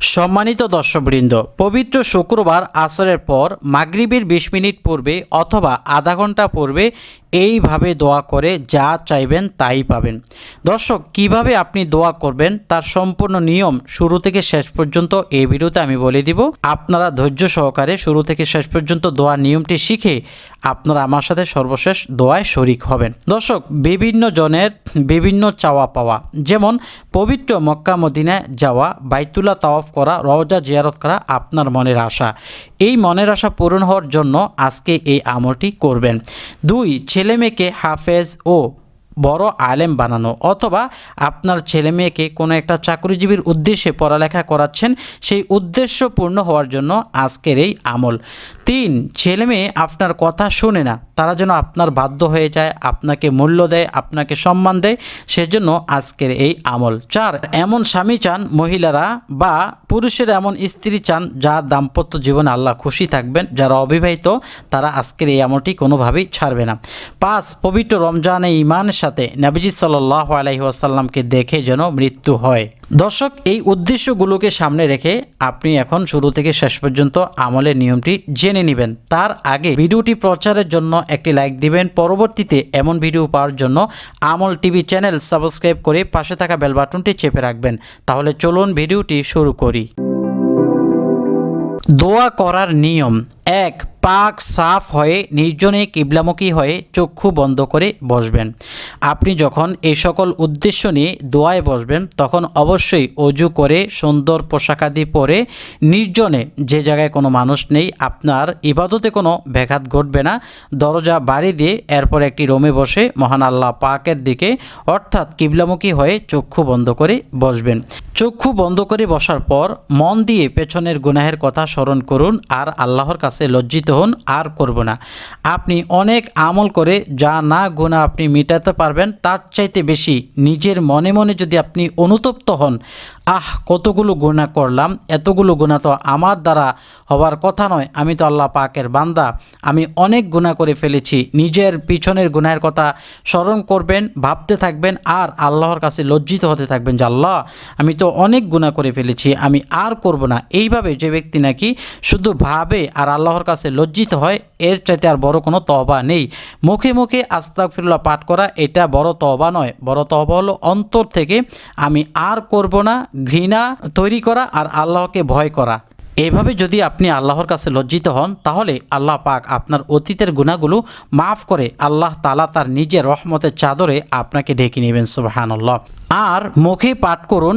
সম্মানিত দর্শকবৃন্দ, পবিত্র শুক্রবার আসরের পর মাগরিবের বিশ মিনিট পূর্বে অথবা আধা ঘণ্টা পূর্বে এইভাবে দোয়া করে যা চাইবেন তাই পাবেন। দর্শক, কীভাবে আপনি দোয়া করবেন তার সম্পূর্ণ নিয়ম শুরু থেকে শেষ পর্যন্ত এই ভিডিওতে আমি বলে দিব। আপনারা ধৈর্য সহকারে শুরু থেকে শেষ পর্যন্ত দোয়ার নিয়মটি শিখে আপনারা আমার সাথে সর্বশেষ দোয়ায় শরিক হবেন। দর্শক, বিভিন্ন জনের বিভিন্ন চাওয়া পাওয়া, যেমন পবিত্র মক্কা মদিনায় যাওয়া, বাইতুল্লাহ তাওয়াফ করা, রওজা জিয়ারত করা আপনার মনের আশা। এই মনের আশা পূরণ হওয়ার জন্য আজকে এই আমলটি করবেন। দুই ছেলে মেয়েকে হাফেজ ও বড় আলেম বানানো অথবা আপনার ছেলে মেয়েকে কোনো একটা চাকরিজীবীর উদ্দেশ্যে পড়ালেখা করাচ্ছেন, সেই উদ্দেশ্য পূর্ণ হওয়ার জন্য আজকের এই আমল। তিন, ছেলে মেয়ে আপনার কথা শোনে না, তারা যেন আপনার বাধ্য হয়ে যায়, আপনাকে মূল্য দেয়, আপনাকে সম্মান দেয়, সেজন্য আজকের এই আমল। চার, এমন স্বামী চান, মহিলারা বা পুরুষের এমন স্ত্রী চান, যার দাম্পত্য জীবনে আল্লাহ খুশি থাকবেন, যারা অবিবাহিত, তারা আজকের এই আমলটি কোনোভাবেই ছাড়বে না। পাঁচ, পবিত্র রমজানে ইমানের সাথে নাবিজি সাল্লাহ আলহি আসাল্লামকে দেখে যেন মৃত্যু হয়। দর্শক, এই উদ্দেশ্যগুলোকে সামনে রেখে আপনি এখন শুরু থেকে শেষ পর্যন্ত আমলের নিয়মটি জেনে নেবেন। তার আগে ভিডিওটি প্রচারের জন্য একটি লাইক দিবেন। পরবর্তীতে এমন ভিডিও পাওয়ার জন্য আমল টিভি চ্যানেল সাবস্ক্রাইব করে পাশে থাকা বেল বাটনটি চেপে রাখবেন। তাহলে চলুন ভিডিওটি শুরু করি। দোয়া করার নিয়ম। এক পাক সাফ হয়ে, নির্জনে কিবলামুখী হয়ে চক্ষু বন্ধ করে বসবেন। আপনি যখন এই সকল উদ্দেশ্য নিয়ে দোয়ায় বসবেন, তখন অবশ্যই অজু করে সুন্দর পোশাকাদি পরে নির্জনে যে জায়গায় কোনো মানুষ নেই, আপনার ইবাদতে কোনো ব্যাঘাত ঘটবে না। দরজা বাড়ি দিয়ে এরপর একটি রোমে বসে মহান আল্লাহ পাকের দিকে অর্থাৎ কিবলামুখী হয়ে চক্ষু বন্ধ করে বসবেন। চক্ষু বন্ধ করে বসার পর মন দিয়ে পেছনের গুনাহের কথা স্মরণ করুন আর আল্লাহর কাছে লজ্জিত হন, আর করব না। আপনি অনেক আমল করে যা না গুণা আপনি মেটাতে পারবেন, তার চাইতে বেশি নিজের মনে মনে যদি আপনি অনুতপ্ত হন, আহ, কতগুলো গুণা করলাম, এতগুলো গুণা তো আমার দ্বারা হওয়ার কথা নয়, আমি তো আল্লাহ পাকের বান্দা। আমি অনেক গুণা করে ফেলেছি, নিজের পিছনের গুনাহের কথা স্মরণ করবেন, ভাবতে থাকবেন, আর আল্লাহর কাছে লজ্জিত হতে থাকবেন যে, আল্লাহ, আমি তো অনেক গুণা করে ফেলেছি, আমি আর করব না। এইভাবে যে ব্যক্তি নাকি শুধু ভাবে আর আল্লাহর কাছে লজ্জিত হয়, এর চাইতে আর বড় কোনো তহবা নেই। মুখে মুখে আস্তাগফিরুল্লাহ পাঠ করা, এটা বড় তহবা নয়। বড় তহবা হলো অন্তর থেকে আমি আর করব না, ঘৃণা তৈরি করা আর আল্লাহকে ভয় করা। এভাবে যদি আপনি আল্লাহর কাছে লজ্জিত হন, তাহলে আল্লাহ পাক আপনার অতীতের গুণাগুলো মাফ করে, আল্লাহ তালা তার নিজের রহমতের চাদরে আপনাকে ঢেকে নেবেন, সুবাহানুল্লাহ। আর মুখে পাঠ করুন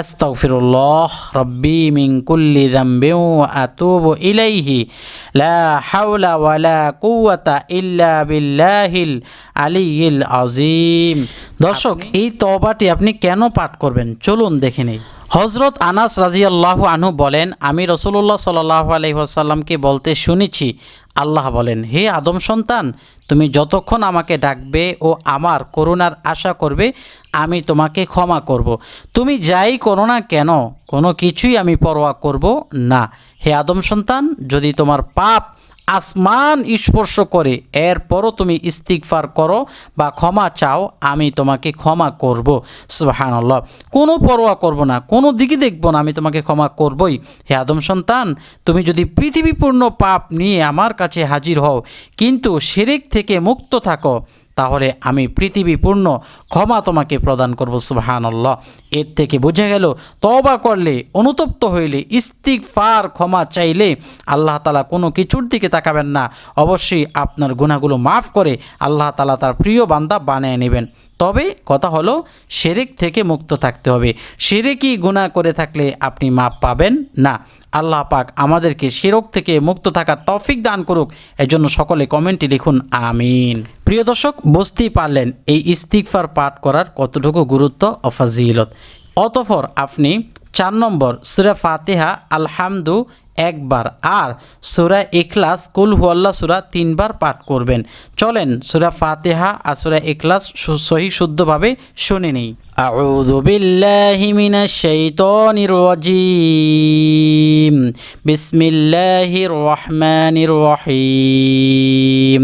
আস্তাগফিরুল্লাহ রব্বি মিন কুল্লি যামবি ওয়া আতুবু ইলাইহি লা হাওলা ওয়ালা কুওয়াতা ইল্লা বিল্লাহিল আলিয়িল আযীম। দর্শক এই তওবাটি আপনি কেন পাঠ করবেন? চলুন দেখে নিই। হজরত আনাস রাজিয়াল্লাহ আনহু বলেন আমি রসুল্লাহ সাল্লাহ আলহিহাসাল্লামকে বলতে শুনেছি আল্লাহ বলেন, হে আদম সন্তান, তুমি যতক্ষণ আমাকে ডাকবে ও আমার করুণার আশা করবে, আমি তোমাকে ক্ষমা করব। তুমি যাই করো না কেন, কোনো কিছুই আমি পরোয়া করব না হে আদম সন্তান, যদি তোমার পাপ আসমান স্পর্শ করে, এরপরও তুমি ইস্তিকফার করো বা ক্ষমা চাও, আমি তোমাকে ক্ষমা করব। সুবাহানাল্লাহ। কোনো পরোয়া করব না, কোনো দিকে দেখব না, আমি তোমাকে ক্ষমা করবই। হে আদম সন্তান, তুমি যদি পৃথিবীপূর্ণ পাপ নিয়ে আমার কাছে হাজির হও, কিন্তু শিরিক থেকে মুক্ত থাকো, তাহলে আমি পৃথিবীপূর্ণ ক্ষমা তোমাকে প্রদান করব। সুবাহানল্লাহ। এর থেকে বোঝা গেল তবা করলে, অনুতপ্ত হইলে ইস্তিক ফার ক্ষমা চাইলে আল্লাহ তালা কোনো কিছুর দিকে তাকাবেন না। অবশ্যই আপনার গুণাগুলো মাফ করে আল্লাহ তালা তার প্রিয় বান্দা বানিয়ে নেবেন। তবে কথা হলো শিরিক থেকে মুক্ত থাকতে হবে। শিরিকই গুণা করে থাকলে আপনি মাপ পাবেন না। আল্লাহ পাক আমাদেরকে শিরক থেকে মুক্ত থাকার তফিক দান করুক। এজন্য সকলে কমেন্টে লিখুন, আমিন। প্রিয় দর্শক, বুঝতেই পারলেন, এই ইস্তিকফার পাঠ করার কতটুকু গুরুত্ব ও ফাজিলত। অতঃপর আপনি চার নম্বর সুরা ফাতিহা আলহামদু একবার আর সুরা ইখলাস কুল হুয়াল্লা সুরা তিনবার পাঠ করবেন চলেন সুরা ফাতিহা আর সুরা ইখলাস সু- সহি শুদ্ধভাবে শুনে নেই أعوذ بالله من الشيطان الرجيم بسم الله الرحمن الرحيم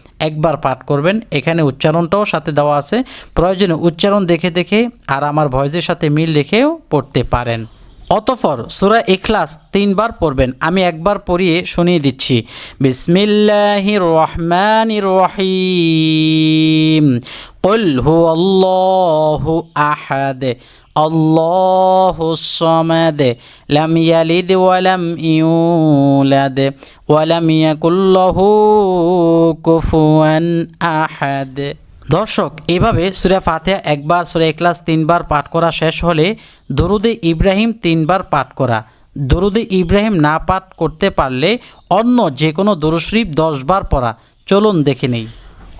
একবার পাঠ করবেন। এখানে উচ্চারণটাও সাথে দেওয়া আছে। প্রয়োজনে উচ্চারণ দেখে দেখে আর আমার ভয়েসের সাথে মিল রেখেও পড়তে পারেন। অতফর সুরা ইখলাস তিনবার পড়বেন। আমি একবার পড়িয়ে শুনিয়ে দিচ্ছি। বিসমিল্লাহির রহমানির রহিম। قل هو الله أحد الله الصمد لم يلد ولم يولد ولم يكن له كفوا أحد দর্শক এভাবে সুরা ফাতিহা একবার সুরা এক্লাস তিনবার পাঠ করা শেষ হলে দরুদে ইব্রাহিম তিনবার পাঠ করা দরুদে ইব্রাহিম না পাঠ করতে পারলে অন্য যে কোনো দরুশরীফ দশবার পড়া চলুন দেখে নেই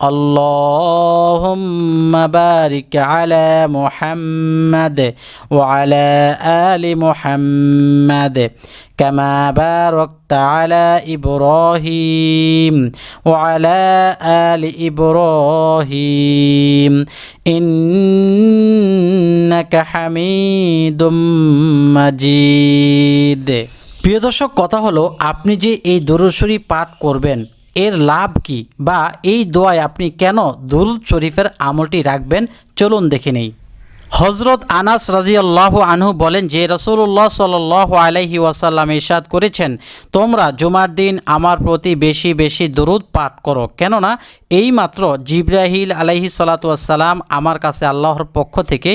اللهم بارك على محمد وعلى آل محمد كما باركت على إبراهيم وعلى آل إبراهيم إنك حميد مجيد প্রিয় দর্শক কথা হলো আপনি যে এই দরুদ শরীফ পাঠ করবেন এর লাভ কি বা এই দোয়ায় আপনি কেন দুরুদ শরীফের আমলটি রাখবেন? চলুন দেখে নেই। হজরত আনাস রাজিয়াল্লাহ আনহু বলেন যে রসুল্লাহ সাল আলহি ওয়াসাল্লাম ইরশাদ করেছেন, তোমরা জুমার দিন আমার প্রতি বেশি বেশি দরুদ পাঠ করো। কেননা, এইমাত্র জিব্রাহিল আলাইহি সালাতাম আমার কাছে আল্লাহর পক্ষ থেকে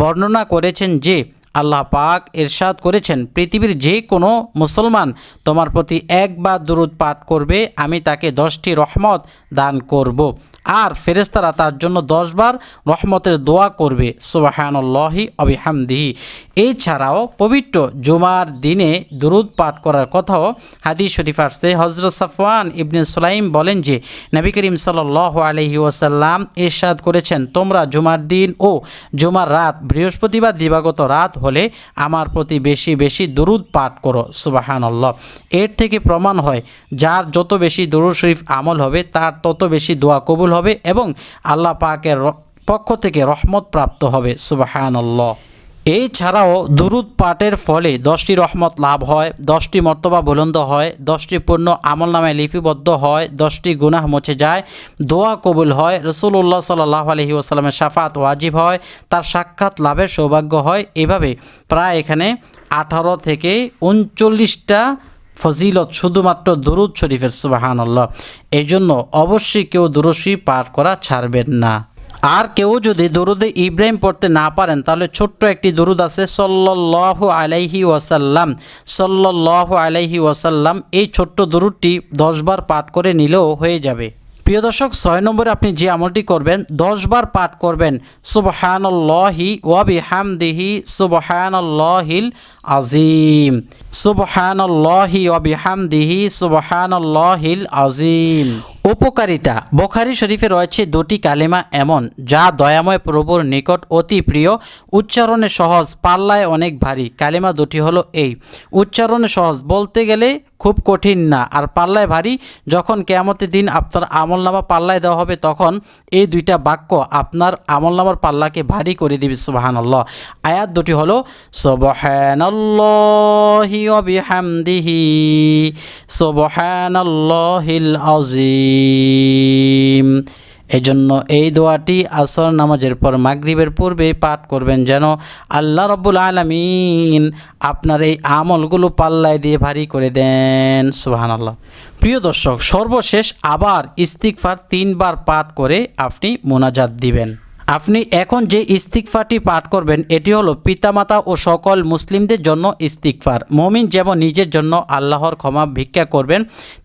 বর্ণনা করেছেন যে আল্লাহ পাক এরশাদ করেছেন, পৃথিবীর যে কোনো মুসলমান তোমার প্রতি একবার দুরুদ পাঠ করবে, আমি তাকে দশটি রহমত দান করব। আর ফেরেস্তারা তার জন্য দশবার রহমতের দোয়া করবে। সুবাহানল্লাহি অবিহামদিহি এছাড়াও পবিত্র জুমার দিনে দুরুদ পাঠ করার কথাও হাদিস শরীফ আসছে। হজরত সাফওয়ান ইবনে সুলাইম বলেন যে, নবী করিম সাল্লাহ আলহি ওয়াসাল্লাম ইরশাদ করেছেন, তোমরা জুমার দিন ও জুমার রাত, বৃহস্পতিবার দিবাগত রাত হলে আমার প্রতি বেশি বেশি দুরুদ পাঠ করো। সুবাহান আল্লাহ এর থেকে প্রমাণ হয়, যার যত বেশি দরুদ শরীফ আমল হবে, তার তত বেশি দোয়া কবুল হবে এবং আল্লাহ পাকের পক্ষ থেকে রহমত প্রাপ্ত হবে সুবাহান আল্লাহ ছাড়াও দুরুদ পাঠের ফলে দশটি রহমত লাভ হয়, দশটি মর্তবা বুলন্দ হয়, দশটি পূর্ণ আমল নামে লিপিবদ্ধ হয়, দশটি গুনাহ মুছে যায়, দোয়া কবুল হয় রসুল্লাহ সাল্লাহ আলহি ওসালামের সাফাত ওয়াজিব হয়, তার সাক্ষাৎ লাভের সৌভাগ্য হয়। এভাবে প্রায় এখানে আঠারো থেকে উনচল্লিশটা ফজিলত শুধুমাত্র দুরুদ শরীফের সুবাহান আল্লাহ এই জন্য অবশ্যই কেউ পার পাঠ করা ছাড়বেন না। আর কেউ যদি দরুদে ইব্রাহিম পড়তে না পারেন, তাহলে ছোট্ট একটি দরুদ আছে সল্লাহ আলাইহি ওয়াসাল্লাম। সল্লাহ আলাইহি ওয়াসাল্লাম এই ছোট্ট দরুদটি দশবার পাঠ করে নিলেও হয়ে যাবে। প্রিয় দর্শক, ছয় নম্বরে আপনি যে আমলটি করবেন দশবার পাঠ করবেন, সুবহানাল্লাহি ওয়াবি হামদিহি সুবহানাল্লাহিল আজিম সুবহানাল্লাহি ওয়াবি হামদিহি সুবহানাল্লাহিল আজিম উপকারিতা, বোখারি শরীফে রয়েছে দুটি কালিমা এমন, যা দয়াময় প্রভুর নিকট অতি প্রিয়, উচ্চারণে সহজ, পাল্লায় অনেক ভারী। কালিমা দুটি হলো এই, উচ্চারণে সহজ বলতে গেলে খুব কঠিন না, আর পাল্লায় ভারী, যখন কেয়ামতের দিন আপনার আমলনামা পাল্লায় দেওয়া হবে, তখন এই দুইটা বাক্য আপনার আমলনামার পাল্লাকে ভারী করে দিবে, সুবাহানাল্লাহ। আয়াত দুটি হলো বিহামদিহি, সুবহানাল্লাহিল আযীম। এজন্য এই দোয়াটি আসর নামাজের পর মাগরিবের পূর্বে পাঠ করবেন যেন আল্লাহ রব্বুল আলমিন আপনার এই আমলগুলো পাল্লায় দিয়ে ভারী করে দেন সুহান আল্লাহ প্রিয় দর্শক, সর্বশেষ আবার ইস্তিকফার তিনবার পাঠ করে আপনি মোনাজাত দিবেন। আপনি এখন যে ইস্তিকফারটি পাঠ করবেন, এটি হলো পিতামাতা ও সকল মুসলিমদের জন্য ইস্তিকফার মমিন যেমন নিজের জন্য আল্লাহর ক্ষমা ভিক্ষা করবেন,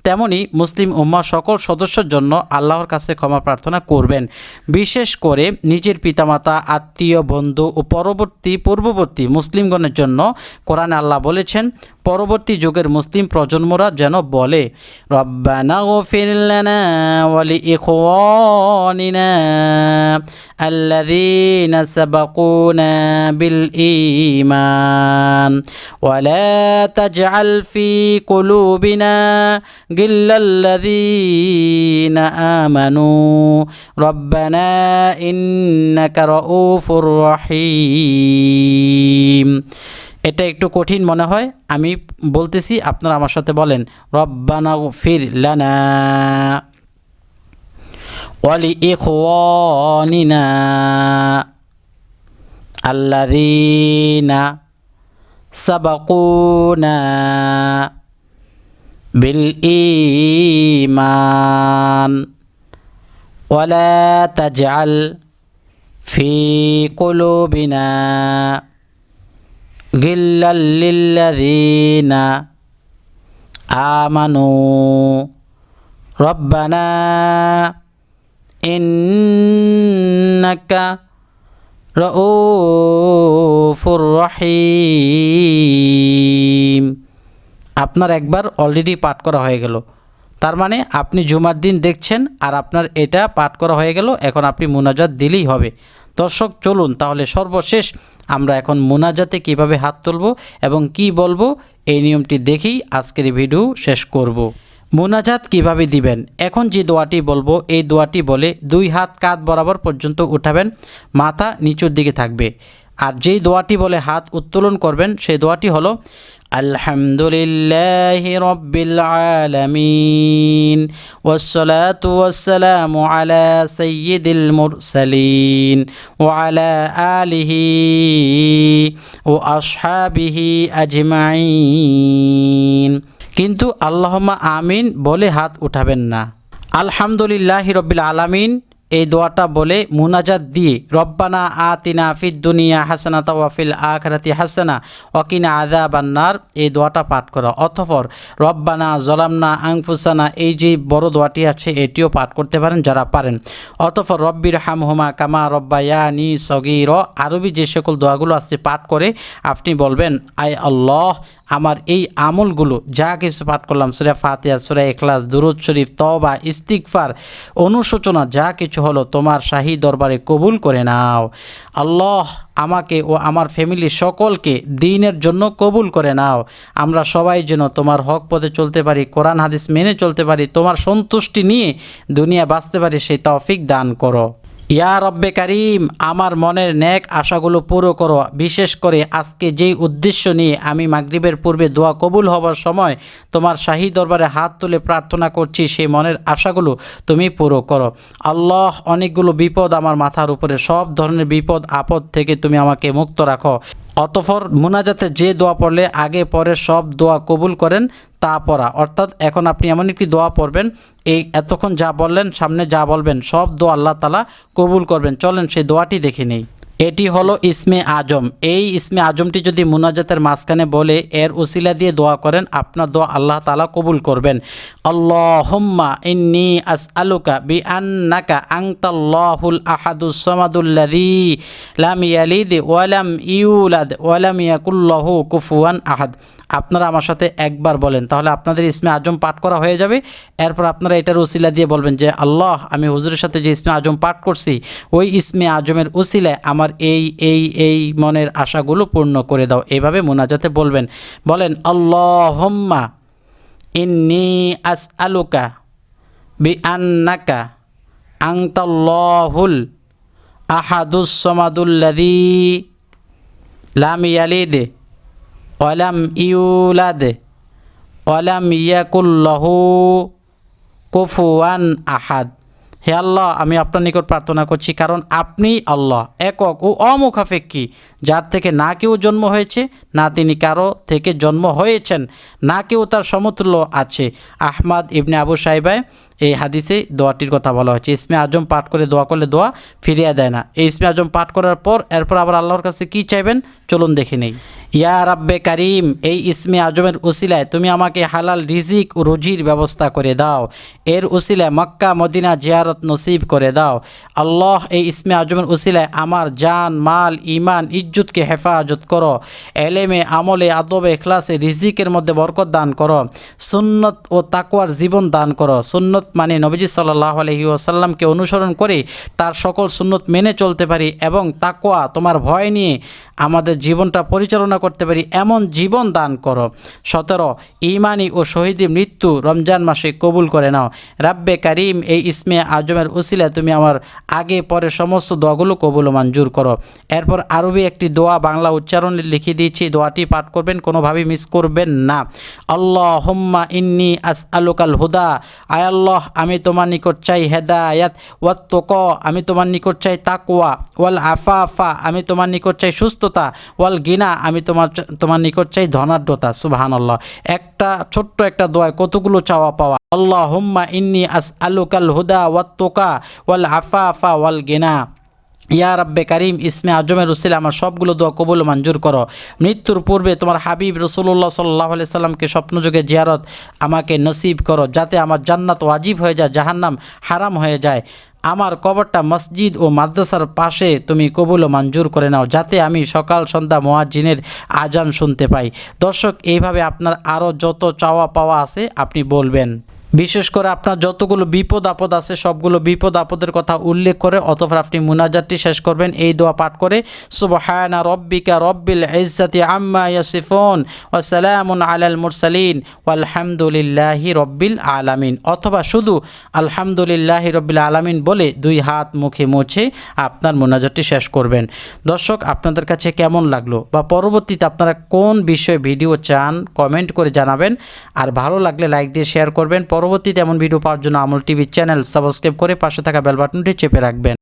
তেমনি মুসলিম উম্মা সকল সদস্যর জন্য আল্লাহর কাছে ক্ষমা প্রার্থনা করবেন। বিশেষ করে নিজের পিতামাতা, আত্মীয়, বন্ধু ও পরবর্তী, পূর্ববর্তী মুসলিমগণের জন্য কোরআনে আল্লাহ বলেছেন, পরবর্তী যুগের মুসলিম প্রজন্মরা যেন বলে, রব্বানা গফির লানা الذين سبقونا بالإيمان ولا تجعل في قلوبنا غلا الذين آمنوا ربنا إنك رؤوف رحيم এটা একটু কঠিন মনে হয় আমি বলতেছি আপনারা আমার সাথে বলেন রব্বানা ফির লানা ولإخواننا الذين سبقونا بالإيمان. ولا تجعل في قلوبنا غلا للذين آمنوا. ربنا ইন্নাকা রউফুর রহিম। আপনার একবার অলরেডি পাঠ করা হয়ে গেল। তার মানে আপনি জুমার দিন দেখছেন আর আপনার এটা পাঠ করা হয়ে গেল, এখন আপনি মুনাজাত দিলেই হবে। দর্শক, চলুন তাহলে সর্বশেষ আমরা এখন মুনাজাতে কীভাবে হাত তুলব এবং কি বলব এই নিয়মটি দেখেই আজকের ভিডিও শেষ করব। মোনাজাত কীভাবে দিবেন? এখন যে দোয়াটি বলব, এই দোয়াটি বলে দুই হাত কাঁধ বরাবর পর্যন্ত উঠাবেন, মাথা নিচুর দিকে থাকবে। আর যেই দোয়াটি বলে হাত উত্তোলন করবেন, সেই দোয়াটি হলো, আলহামদুলিল্লাহ আলিহি কিন্তু আল্লাহমা আমিন বলে হাত উঠাবেন না। আলহামদুলিল্লাহ রব্বিল আলামিন এই দোয়াটা বলে মুনাজাত দিয়ে, রব্বানা আতিনা ফিদ দুনিয়া হাসানা তাওয়াফিল আখরাতি হাসানা অকিনা আদা বান্নার এই দোয়াটা পাঠ করা। অথপর রব্বানা জলামনা আংফুসানা এই যে বড় দোয়াটি আছে, এটিও পাঠ করতে পারেন যারা পারেন। অতপর রব্বির হামহুমা কামা রব্বায়ানি সগির। আরবি যে সকল দোয়াগুলো আছে পাঠ করে আপনি বলবেন আই আল্লাহ, আমার এই আমলগুলো যা কিছু পাঠ করলাম, সুরা ফাতিয়া সুরা এখলাস দুরুদ শরীফ তবা ইস্তিকফার অনুশোচনা যা কিছু হলো, তোমার শাহী দরবারে কবুল করে নাও। আল্লাহ আমাকে ও আমার ফ্যামিলির সকলকে দিনের জন্য কবুল করে নাও। আমরা সবাই যেন তোমার হক পথে চলতে পারি, কোরআন, হাদিস মেনে চলতে পারি, তোমার সন্তুষ্টি নিয়ে দুনিয়া বাঁচতে পারি, সেই তৌফিক দান করো। ইয়া রব্বে কারিম, আমার মনের ন্যাক আশাগুলো পুরো করো। বিশেষ করে আজকে যেই উদ্দেশ্য নিয়ে আমি মাগরীবের পূর্বে দোয়া কবুল হবার সময় তোমার শাহী দরবারে হাত তুলে প্রার্থনা করছি, সেই মনের আশাগুলো তুমি পুরো করো। আল্লাহ, অনেকগুলো বিপদ আমার মাথার উপরে, সব ধরনের বিপদ, আপদ থেকে তুমি আমাকে মুক্ত রাখো। অতফর মোনাজাতে যে দোয়া পড়লে আগে পরে সব দোয়া কবুল করেন, তা পড়া। অর্থাৎ এখন আপনি এমন একটি দোয়া পড়বেন, এই এতক্ষণ যা বললেন, সামনে যা বলবেন, সব দোয়া আল্লাহ তালা কবুল করবেন। চলেন সেই দোয়াটি দেখে নেই। এটি হলো ইসমে আজম। এই ইসমে আজমটি যদি মুনাজাতের মাঝখানে বলে, এর উসিলা দিয়ে দোয়া করেন, আপনার দোয়া আল্লাহ তালা কবুল করবেন। আল্লাহুম্মা ইন্নি আস আলুকা বি আন্নাকা আংতাল্লাহুল আহাদুস সামাদুল্লাযী লাম ইয়ালিদ ওয়ালাম ইউলাদ ওয়ালাম ইয়াকুল্লাহু কুফুয়ান আহাদ। আপনারা আমার সাথে একবার বলেন, তাহলে আপনাদের ইসমে আজম পাঠ করা হয়ে যাবে। এরপর আপনারা এটার উসিলা দিয়ে বলবেন যে, আল্লাহ, আমি হুজুরের সাথে যে ইসমে আজম পাঠ করছি, ওই ইসমে আজমের উসিলায় আমার এই এই এই মনের আশাগুলো পূর্ণ করে দাও। এভাবে মোনাজাতে বলবেন। বলেন, আল্লাহম্মা ইন্নি আস আলুকা বি আন্নাকা আংতাল্লাহুল আহাদুস সমাদুল্লাদি লাম ইয়ালিদ ওয়ালাম ইউলাদ ওয়ালাম ইয়াকুল্লাহু কুফুয়ান আহাদ। হে আল্লাহ, আমি আপনার নিকট প্রার্থনা করছি, কারণ আপনি আল্লাহ, একক ও অমুখাপেক্ষী, যার থেকে না কেউ জন্ম হয়েছে, না তিনি কারও থেকে জন্ম হয়েছেন, না কেউ তার সমতুল্য আছে। আহমাদ ইবনে আবু সাহেবায় এই হাদিসে দোয়াটির কথা বলা হয়েছে। ইসমে আজম পাঠ করে দোয়া করলে দোয়া ফিরিয়ে দেয় না। এই ইসমে আজম পাঠ করার পর, এরপর আবার আল্লাহর কাছে কি চাইবেন? চলুন দেখে নেই। ইয়া রাব্বে কারিম, এই ইসমে আজমের উসিলায় তুমি আমাকে হালাল রিজিক ও রুজির ব্যবস্থা করে দাও। এর উসিলায় মক্কা, মদিনা জিয়ারত নসিব করে দাও। আল্লাহ এই ইসমে আজমের উসিলায় আমার জান, মাল ইমান ইজ্জতকে হেফাজত করো। এলেমে, আমলে, আদবে, এখলাসে, রিজিকের মধ্যে বরকত দান করো। সুন্নত ও তাকুয়ার জীবন দান করো। সুন্নত মানে নবীজি সাল্লাহ আলহি ওসাল্লামকে অনুসরণ করে তার সকল সুন্নত মেনে চলতে পারি এবং তাকুয়া তোমার ভয় নিয়ে আমাদের জীবনটা পরিচালনা করতে পারি, এমন জীবন দান করো। সতেরো, ইমানি ও শহীদি মৃত্যু রমজান মাসে কবুল করে নাও। রাব্বে কারিম, এই ইসমে আজমের উসিলা তুমি আমার আগে পরে সমস্ত দোয়াগুলো কবুল মঞ্জুর করো। এরপর আরবি একটি দোয়া বাংলা উচ্চারণে লিখে দিয়েছি, দোয়াটি পাঠ করবেন, কোনোভাবেই মিস করবেন না। আল্লাহ হোম্মা ইন্নি আস আলুকাল হুদা আয়াল্লাহ আমি তোমার নিকট চাই হেদায়াত, ওয়াত তোক, আমি তোমার নিকট চাই তাকুয়া ওয়াল আফা আফা আমি তোমার নিকট চাই সুস্থতা ওয়াল গিনা, আমি তোমার তোমার নিকট চাই ধনাঢ্যতা সুবাহান আল্লাহ একটা ছোট্ট একটা দোয়ায় কতগুলো চাওয়া পাওয়া? আল্লাহ হুম্মা ইন্নি আস আলুকাল হুদা ওয়াত তোকা ওয়াল আফা আফা ওয়াল গিনা। ইয়া রাব্বে কারিম, ইসমে আজমের রসিল আমার সবগুলো দোয়া কবুল মঞ্জুর করো। মৃত্যুর পূর্বে তোমার হাবিব রসুল্লাহ সাল্লাহ আলি সাল্লামকে স্বপ্নযোগে জিয়ারত আমাকে নসিব করো, যাতে আমার জান্নাত ওয়াজিব হয়ে যায়, জাহান্নাম হারাম হয়ে যায়। আমার কবরটা মসজিদ ও মাদ্রাসার পাশে তুমি কবুল ও মঞ্জুর করে নাও, যাতে আমি সকাল, সন্ধ্যা মোয়াজ্জিনের আজান শুনতে পাই। দর্শক, এইভাবে আপনার আরও যত চাওয়া পাওয়া আছে, আপনি বলবেন। বিশেষ করে আপনার যতগুলো বিপদ আপদ আছে, সবগুলো বিপদ আপদের কথা উল্লেখ করে অতঃপর আপনি মুনাজাতটি শেষ করবেন। এই দোয়া পাঠ করে, সুবহানা রব্বিকা রব্বিল ইজ্জাতি আম্মা ইয়াসিফুন ওয়া সালামুন আলাল মুরসালিন ওয়ালহামদুলিল্লাহি রব্বিল আলামিন। অথবা শুধু আলহামদুলিল্লাহি রব্বিল আলামিন বলে দুই হাত মুখে মুছে আপনার মোনাজাতটি শেষ করবেন। দর্শক, আপনাদের কাছে কেমন লাগল বা পরবর্তীতে আপনারা কোন বিষয়ে ভিডিও চান, কমেন্ট করে জানাবেন। আর ভালো লাগলে লাইক দিয়ে শেয়ার করবেন। পরবর্তীতে এমন ভিডিও পাওয়ার জন্য আমল টিভি চ্যানেল সাবস্ক্রাইব করে পাশে থাকা বেল বাটনটি চেপে রাখবেন।